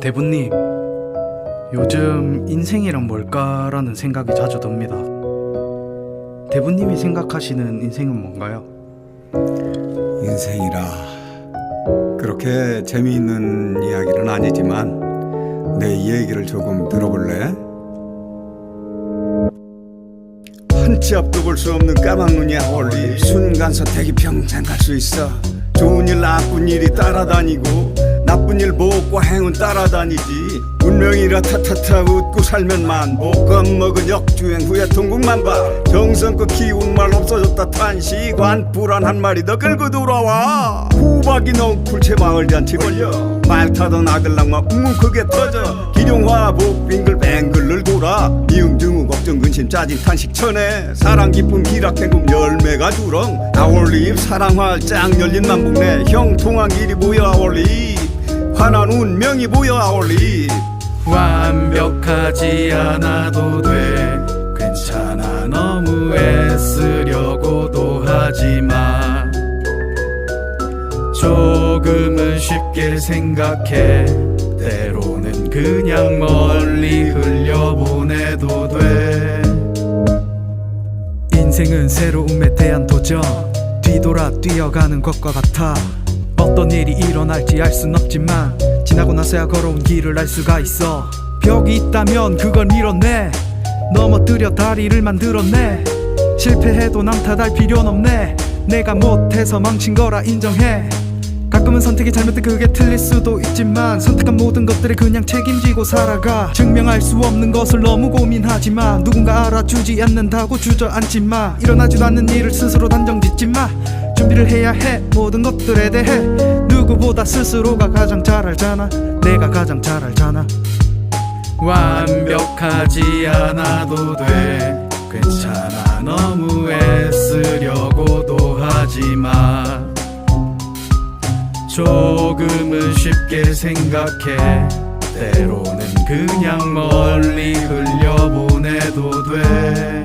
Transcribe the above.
대부님, 요즘 인생이란 뭘까라는 생각이 자주 듭니다. 대부님이 생각하시는 인생은 뭔가요? 인생이라 그렇게 재미있는 이야기는 아니지만 내 얘기를 조금 들어볼래? 한치 앞도 볼 수 없는 까만 눈이야 원리 순간 선택이 평생 갈 수 있어 좋은 일 나쁜 일이 따라다니고 나쁜 일 복과 행운 따라다니지. 운명이라 타타타 웃고 살면 만복 겁먹은 역주행 후에 통곡만 봐. 정성껏 키운 말 없어졌다. 탄식. 관불안 한 마리 더 끌고 돌아와. 후박이 넝쿨 채 마을 잔치 걸려. 말 타던 아들랑마 웅웅 크게 터져. 기룡화 복 빙글 뱅글을 돌아. 미움증우 걱정 근심 짜증 탄식 천해. 사랑 기쁨 기락행금 열매가 주렁. 아올립 사랑화 짱 열린 만복내. 형통한 길이 보여 아올립 환한 운명이 보여 아올립 완벽하지 않아도 돼. 괜찮아, 너무 애쓰려고도 하지 마. 조금은 쉽게 생각해. 때로는 그냥 멀리 흘려보내도 돼. 인생은 새로움에 대한 도전. 뒤돌아 뛰어가는 것과 같아. 어떤 일이 일어날지 알 순 없지만 지나고 나서야 걸어온 길을 알 수가 있어. 벽이 있다면 그걸 밀어내 넘어뜨려 다리를 만들어내 실패해도 남 탓할 필요는 없네. 내가 못해서 망친 거라 인정해. 가끔은 선택이 잘못돼 그게 틀릴 수도 있지만 선택한 모든 것들에 그냥 책임지고 살아가. 증명할 수 없는 것을 너무 고민하지 마 누군가 알아주지 않는다고 주저앉지 마. 일어나지도 않는 일을 스스로 단정 짓지 마 준비를 해야 해. 모든 것들에 대해 누구보다 스스로가 가장 잘 알잖아. 내가 가장 잘 알잖아. 완벽하지 않아도 돼. 괜찮아. 너무 애쓰려고도 하지마. 조금은 쉽게 생각해. 때로는 그냥 멀리 흘려보내도 돼.